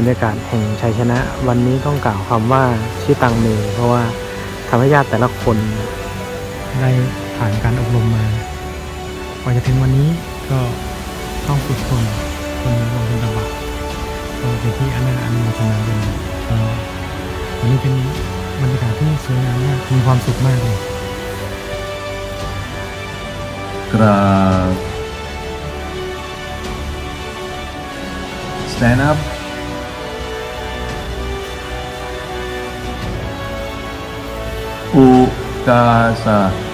รรยากาศแห่งชัยชนะ วันนี้ต้องกล่าวคำว่าชิตังเมเพราะว่าทำให้ญาติแต่ละคนได้ผ่านการอบรมมากว่าจะถึงวันนี้ก็ต้องฝึกฝนคนลงทุนตบะก็เป็นที่อันนั้นอันโมทนาเป็นก็วันนี้เป็นบรรยากาศที่สวยงามมากมีความสุขมากเลยกราบ stand up อุกาสะ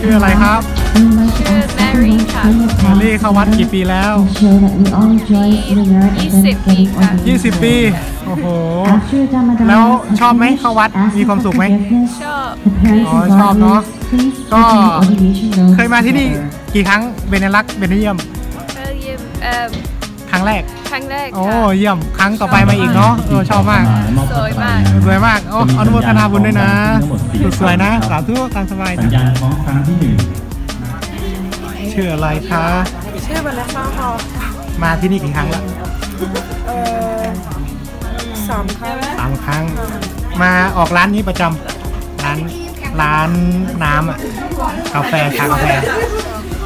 ชื่ออะไรครับ ชื่อแมรี่ค่ะมอลลี่เข้าวัดกี่ปีแล้ว 20 ปีค่ะ 20 ปี โอ้โห แล้วชอบไหมเข้าวัด มีความสุขไหม ชอบ อ๋อ ชอบเนอะก็เคยมาที่นี่กี่ครั้ง เบนลักษ์เบนเยี่ยมเคยเยี่ยมเอ่อครั้งแรก ครั้งแรกโอ้ค่ะเยี่ยมครั้งต่อไปมาอีกเนาะเออชอบมากสวยมากสวยมากโอ้อนุโมทนาบุญด้วยนะสุดสวยนะสาธุตามสบายสัญญาณพร้อมครั้งที่หนึ่งชื่ออะไรคะชื่อวันละฟ้าหอมาที่นี่กี่ครั้งแล้วเอ่อสามครั้งสามครั้ง มาออกร้านนี้ประจำร้านร้านน้ำอะกาแฟชากาแฟ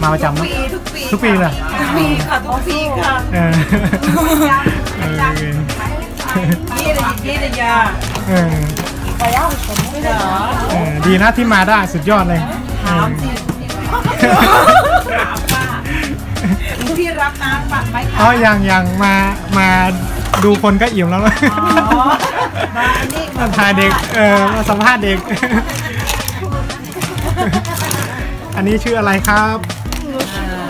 มาประจำเนอะทุกปีเลยปีค่ะทุกปีค่ะเออเออยี่ระยี่ระยาเออไปเอาผมไม่ได้เหรอเออดีนะที่มาได้สุดยอดเลยเออพี่รับน้ำปัดไหมคะอ๋อยังยังมามาดูคนก็อิ่มแล้วนะมาอันนี้มาถ่ายเด็กเออมาสัมภาษณ์เด็ก อันนี้ชื่ออะไรครับพล อ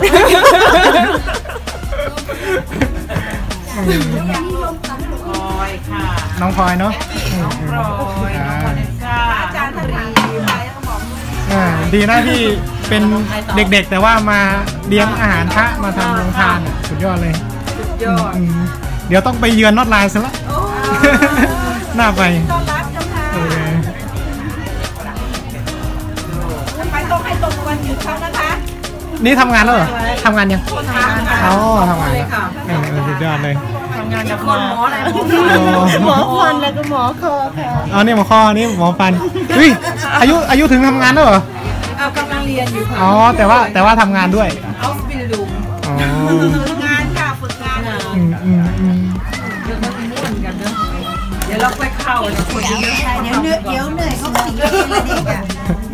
ยค่ะน้องพลอยเนาะอืมพลอยน้องคนนี้ค่ะอาจารย์ตรีไปต้องบอกอ่าดีนะที่เป็นเด็กๆ แต่ว่ามาเลี้ยงอาหารพระมาทำโรงทานสุดยอดเลยยอดอืมเดี๋ยวต้องไปเยือนนอตไลน์ซะละน่าไปต้อนรับเจ้าค่ะโอเคทำไมต้องให้ตรงวันหยุดเขานะคะ นี่ทำงานแล้วเหรอทำงานยังคนทำค่ะอ๋อทำงานแล้วเออเออสุดยอดเลย ทำงานกับหมออะไรหมอฟันแล้วก็หมอคอค่ะอ๋อนี่หมอคอนี่หมอฟันเฮ้ยอายุอายุถึงทำงานแล้วเหรอ เอากำลังเรียนอยู่ค่ะอ๋อแต่ว่าแต่ว่าทำงานด้วยเอาสปิริดูอ๋อฝึกงานค่ะฝึกงานอืมอืมอืมเดี๋ยวเราไปนู่นกันเนอะเดี๋ยวเราไปเข้าเดี๋ยวคนเยอะๆเดี๋ยวเหนื่อยเดี๋ยวเหนื่อยเขาก็ติดเองเลยเด็กอะ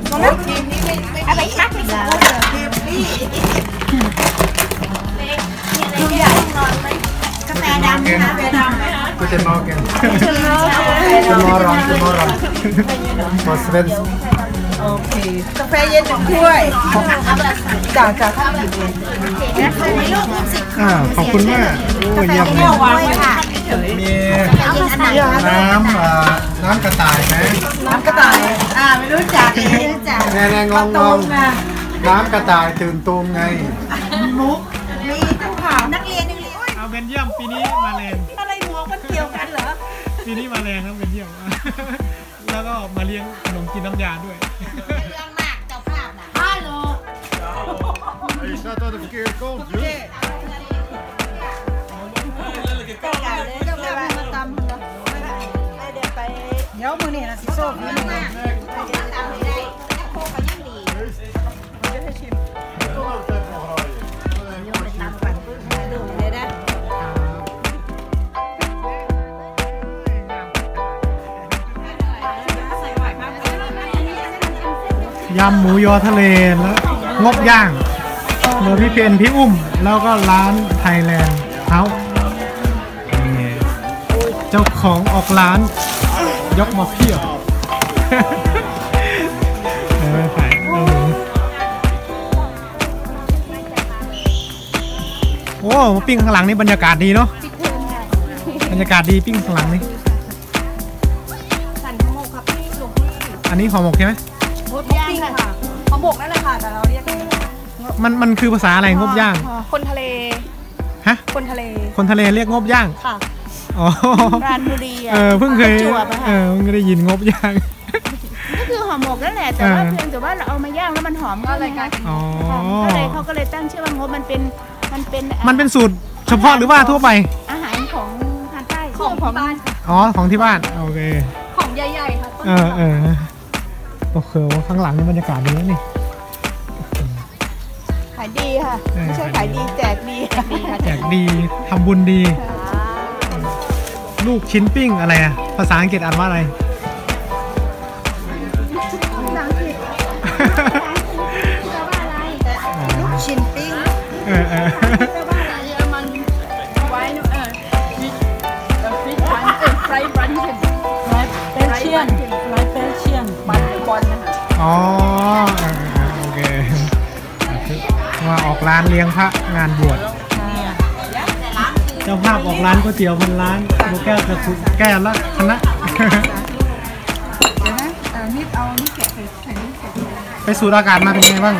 ตอนนั้นทีมนี้ไม่ไม่ อะไรชักไม่ได้ทีกาแฟดำนะคะกาแฟดำไหมคะ Guten Morgen. Guten Morgen. Guten Morgen. For Svensk. โอเค กาแฟเย็นหนึ่งถ้วยจากจากข้าวหยิบเลยอ่าขอบคุณมากโอ้เยี่ยมแก้วางไว้ค่ะมีน้ำอ่าน้ำกระต่ายไหมน้ำกระต่าย อ่าไม่รู้จักไม่รู้จักแน่แน่งงงตรงง นะน้ำกระต่ายตื่นตูมไงมุกมีต้องถามนักเรียนนักเรียนโอ๊ยเอาเบนเยี่ยมปีนี้มาแรงอะไรหมวกมันเกี่ยวกันเหรอปีนี้มาแรงครับเบนเยี่ยมแล้วก็มาเลี้ยงขนมกินน้ำยาด้วยเดี๋ยวมือนี่นะสิโซ่มือนี่ ยำหมูยอทะเลแล้วงบย่างเดี๋ยวพี่เพนพี่อุ้มแล้วก็ร้านไทยแลนด์เฮานี่เจ้าของออกร้าน ยกมาเพียบเออขายเอาหมูโอ้ปิ้งข้างหลังนี่บรรยากาศดีเนาะบรรยากาศดีปิ้งข้างหลังนี่อันนี้ห่อหมกใช่ไหม งบย่างค่ะเขาบกนั่นแหละค่ะแต่เราเรียกมันมันคือภาษาอะไรงบย่าง คนทะเลฮะ คนทะเล คนทะเลเรียกงบย่างค่ะอ๋อปราณบุรีเออเพิ่งเคยประจวบอะเอค่ะอเพิ่งได้ยินงบย่างก็คือห่อหมกนั่นแหละแต่ว่าเออเพียงแต่ว่าเราเอามาย่างแล้วมันหอมก็เลยกลายเป็นอ๋อก็เลยเขาก็เลยตั้งชื่อว่างบมันเป็นมันเป็นมันเป็นสูตรเฉพาะหรือว่าทั่วไป อาหารของทางใต้ของของบ้านอ๋อของที่บ้านโอเคของใหญ่ๆค่ะเออเออ โอเคว่าข้างหลังนี่บรรยากาศดีนะนี่ ขายดีค่ะ เออ ไม่ใช่ขายดีแจกดีดีค่ะแจกดีทำบุญดี ลูกชิ้นปิ้งอะไรอะภาษาอังกฤษอ่านว่าอะไรชิ้นปิ้งเออเออเป อ๋อเออเออโอเคว่าออกร้านเลี้ยงพระงานบวชเจ้าภาพออกร้านก๋วยเตี๋ยวพันร้านโลแก้วจะสุแก้วละคณะเดี๋ยวนะเออนี่เอานี่แกะใส่ใส่นี่ใส่ไปสูดอากาศมาเป็นไงบ้าง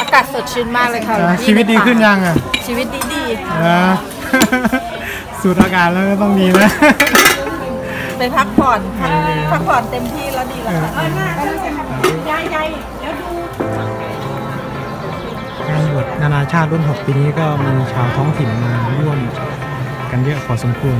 อากาศสดชื่นมากเลยค่ะเออชีวิตดีขึ้นยังอะชีวิตดีดีเออสูดอากาศแล้วก็ต้องดีนะไปพักผ่อนพักผ่อนเต็มที่แล้วดีแล้วค่ะ ยายยายเดี๋ยวดูงานบวชนานาชาติรุ่น 6 ปีนี้ก็มีชาวท้องถิ่นมาร่วมกันเยอะพอสมควร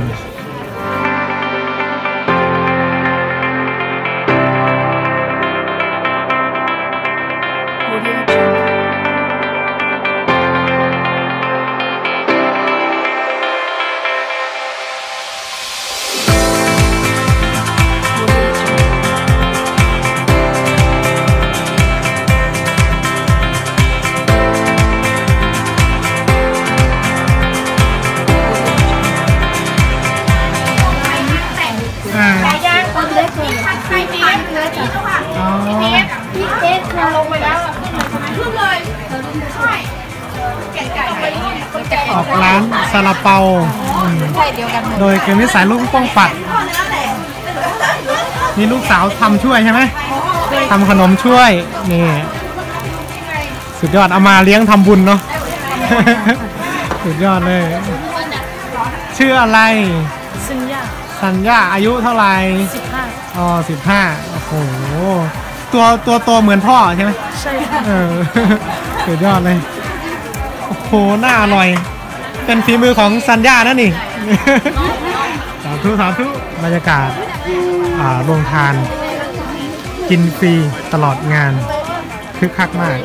อ่าย่างคนเล็กเลยใครเพียบเลยจ้ะอ๋อ พี่เจ๊คือลงไปแล้วอะขึ้นเลยใช่ไก่ไก่ไปไก่ออกร้านซาลาเปาอืมใช่เดียวกันหมดโดยเกมนิสายลูกป้องปัด นี่ลูกสาวทำช่วยใช่ไหมทำขนมช่วย นี่ สุดยอดเอามาเลี้ยงทำบุญเนาะ สุดยอดเลย ชื่ออะไร สัญญาอายุเท่าไหร่สิบห้าอ๋อสิบห้าโอ้โห ตัวตัวโตเหมือนพ่อใช่ไหมใช่ค่ะเออสุดยอดเลย โอ้โห น่าอร่อย เป็นฝีมือของซันย่านั่นนี่สาธุสาธุบรรยากาศอ่าโรงทาน กินฟรีตลอดงานคึกคักมาก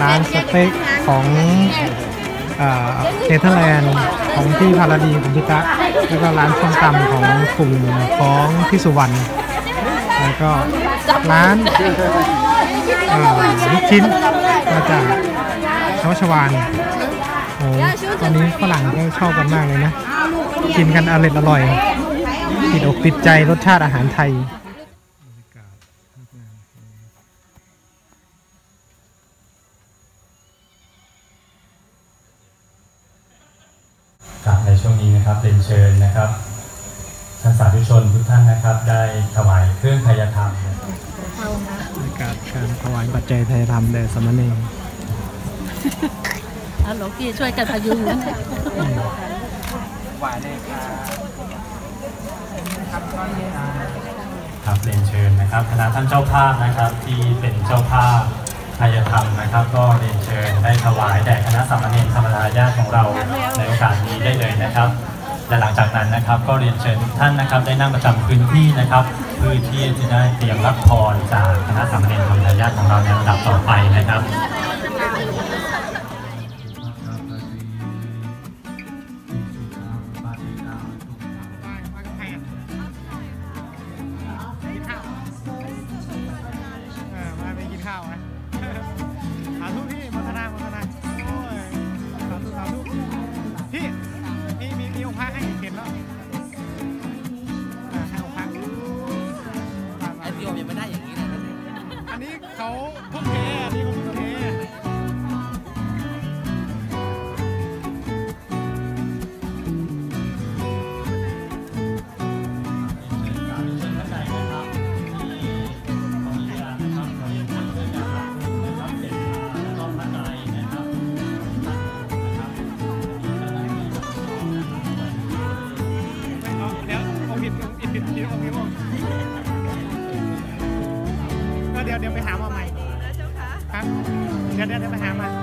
ร้านสเต็กของอ่า เนเธอร์แลนด์ของพี่พาราดีคุณพิตะแล้วก็ร้านส้มตำของกลุ่มของพี่สุวรรณแล้วก็ร้านลูกชิ้นมาจากออชวานโอ้ตอนนี้ฝรั่งก็ชอบกันมากเลยนะ กินกันอร่อยอร่อยติดอกติดใจรสชาติอาหารไทย ธุชนทุกท่านนะครับ ได้ถวายเครื่องทายธรรมนะครับในการการถวายปัจจัยไทยธรรมแด่สมณรเอาหลวงพี่ช่วยกันพยุงนะครับเรียนเชิญนะครับคณะท่านเจ้าภาพนะครับที่เป็นเจ้าภาพทายธรรมนะครับ ก็เรียนเชิญได้ถวายแด่คณะสามเณรธรรมดาญาติของเราในโอกาสนี้ได้เลยนะครับ และหลังจากนั้นนะครับก็เรียนเชิญทุกท่านนะครับ ได้นั่งประจำพื้นที่นะครับเพื่อที่จะได้เตรียมรับพรจากคณะสามเณรธรรมดาญาติของเราในระดับต่อไปนะครับ ดี๋ยวเดี๋ยวไปหามาใหม่ครับเดี๋ยวเดี๋ยวเดี๋ยวไปหามา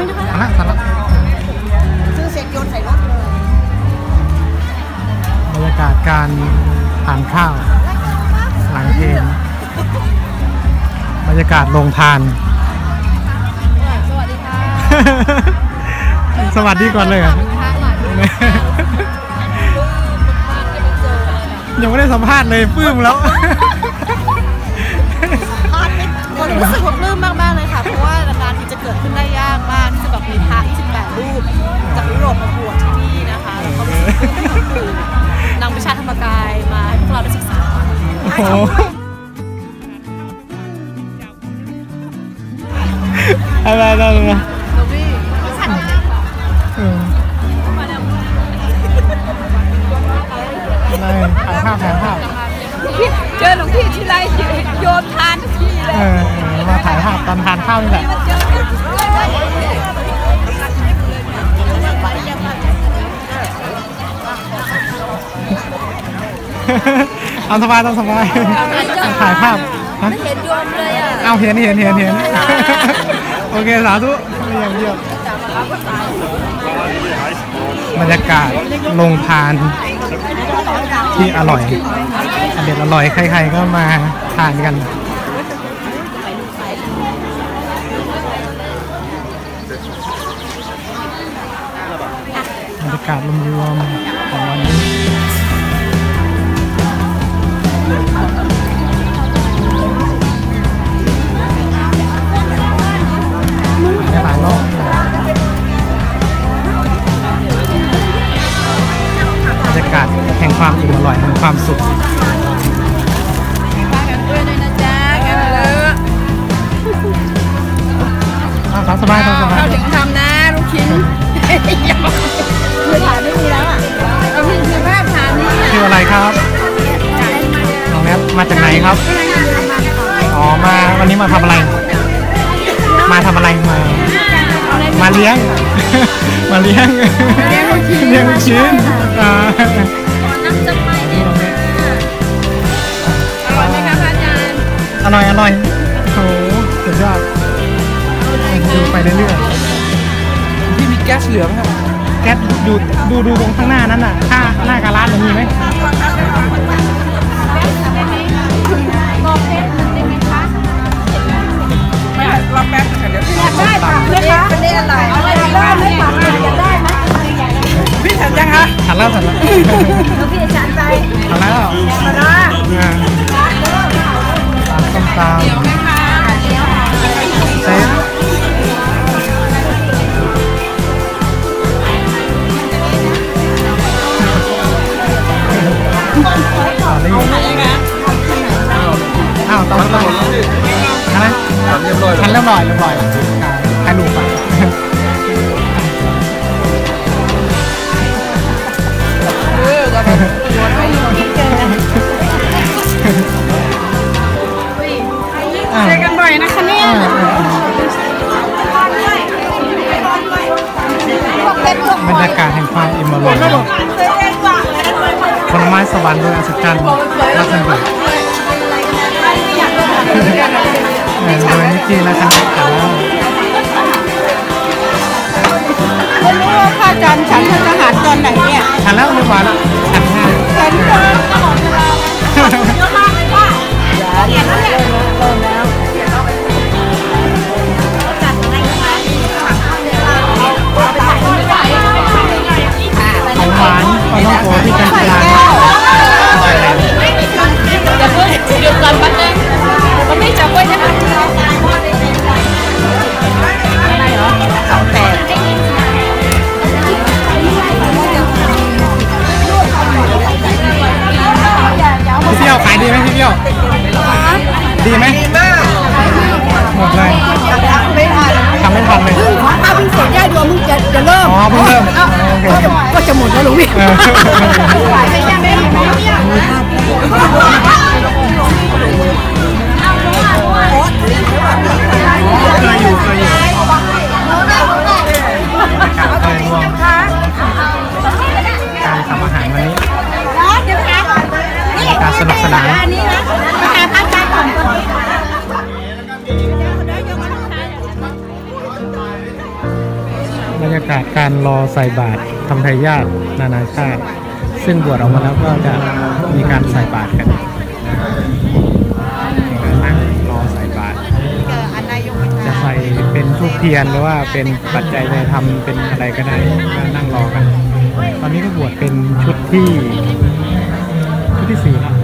พี่สันหรือยังคะสาระสาระซื้อเสร็จโยนใส่รถเลยบรรยากาศการทานข้าว หลังเพลงบรรยากาศโรงทาน สวัสดีค่ะสวัสดีก่อนเลยเหรอะยังไม่ได้สัมภาษณ์เลยปลื้มแล้วคนรู้สึกว่าปลื้มมากๆเลย จากยุโรปมาบวชที่นี่นะคะแล้วก็รู้สึกปลื้มที่เขาคือนำวิชาธรรมกายมาให้พวกเราได้ศึกษาโอ้โหอะไรอะไรอะไรหลวงพี่สั่นเอออะไรถ่ายภาพถ่ายภาพเจอหลวงพี่ที่ไรโยนทานทีเลยเออเออมาถ่ายภาพตอนทานข้าวนี่แหละ ตามสบายตามสบายถ่ายภาพฮะเห็นโยมเลยอะเอาเห็นเห็นเห็นเห็นโอเคสาธุเยี่ยมเยี่ยมบรรยากาศลงทานที่อร่อยอเด็ดอร่อยใครๆก็มาทานกันบรรยากาศรวมๆของวันนี้ แห่งความอิ่มอร่อยแห่งความสุขด้วยด้วยนะจ๊ะกันเลยอ้าวตามสบายตามสบายเราถึงทำนะลูกชิ้นคือฐานไม่มีแล้วอะเราพี่คือภาพฐานนี้ชื่ออะไรครับน้องแนท มาจากไหนครับ อ๋อ มาวันนี้มาทำอะไร มาทำอะไร มา มาเลี้ยง มาเลี้ยง เลี้ยงลูกชิ้นเลี้ยงลูกชิ้นอ่าน้ำจะไปเนี่ยอร่อยไหมคะพระอาจารย์อร่อยอร่อยโอ้โหสุดยอดดูไปเรื่อยพี่มีแก๊สเหลือไหมครับๆแก๊สดูดูดูตรงข้างหน้านั้นน่ะข้างหน้ากาลาดมันมีไหมไม่ สนุกสนานบรรยากาศการรอใส่บาตรทำไทยญาตินานาชาติ ซึ่งบวชออกมาแล้วก็จะมีการใส่บาตรกันนั่งรอใส่บาตรจะใส่เป็นทูบเทียนหรือว่าเป็นปัจจัยในทำเป็นอะไรก็ได้นั่งรอกัน ตอนนี้ก็บวชเป็นชุดที่ชุดที่สี่แล้ว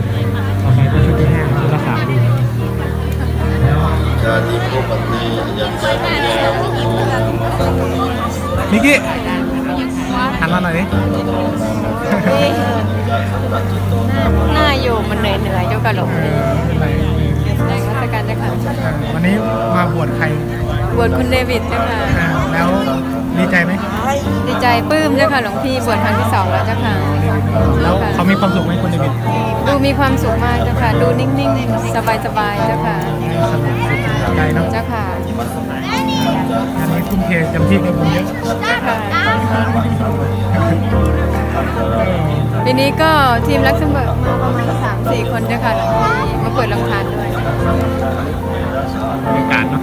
นามาตังนีนิกกี้หันมาหน่อยดิหน้าอยู่มันเหนื่อยเหนื่อยๆเจ้าค่ะหลวงเออเป็นไรในรัชกาลเจ้าค่ะวันนี้มาบวชใคร บวชคุณเดวิดเจ้าค่ะอ่าแล้วดีใจไหม ดีใจปลื้มเจ้าค่ะหลวงพี่บวชครั้งที่สองแล้วเจ้าค่ะ แล้วเขามีความสุขไหมคุณเดวิด ดูมีความสุขมากเจ้าค่ะ ดูนิ่งๆ สบายๆเจ้าค่ะ สนุกสุขใจเนาะเจ้าค่ะอันนี้ทุ่มเทเต็มที่กับบุญเยอะเจ้าค่ะเออปีนี้ก็ทีมลักเซมเบิร์กมาประมาณ3-4คนด้วยกันมีมาเปิดลำธารด้วยบรรยากาศเนาะ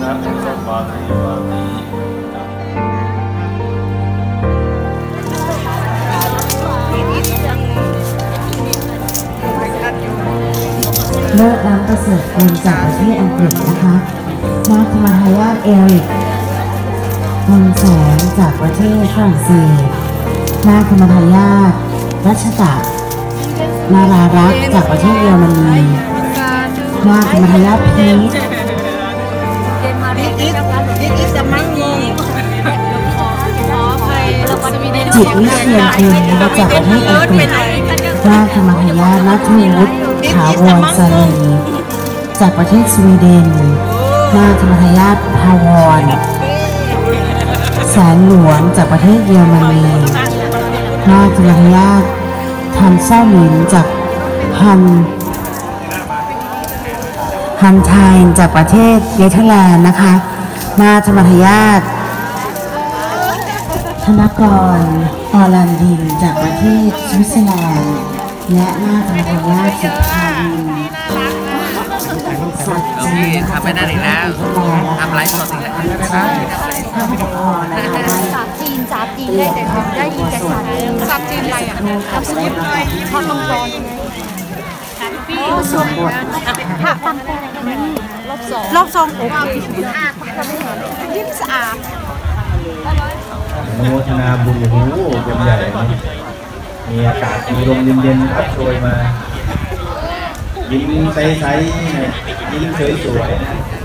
เลิศล้ำประเสริฐคุณจากประเทศอังกฤษนะคะ นาคมหายาทเอริกมนแสนจากประเทศฝรั่งเศสนาคมหายาทรัชตะนารารักษ์จากประเทศเยอรมนีนาคมหายาทพีทจิตวิเชียนคุณมาจากประเทศอังกฤษนาคมหายาทนัทวุฒิถาวรสลีจากประเทศสวีเดน นาคมหายาทพาวร แสนหลวงจากประเทศเยอรมนี นาคมหายาททันเศร้าหมินจากฮันฮันไทนจากประเทศเนเธอร์แลนด์นะคะ นาธรรมทายาทธนกรออลันดินจากประเทศสวิตเซอร์แลนด์ และนาธรรมทายาทสุภาวิ นสัจจีทำไม่ได้อีกแล้วทำไลฟ์สดอีกแล้วท่านผอนะคะได้จากจีนจากจีนได้แต่ได้ยินแต่สารซับจีนอะไรอะทำสกิปหน่อยทอดมังกรผักปังแป้งรอบสองรอบสองโอเคยิ้มสะอาดโมทนาบุญโอ้โหใหญ่มีอากาศมีลมเย็นๆพัดโชยมา ยิ้มใสๆเนี่ยยิ้มสวยๆ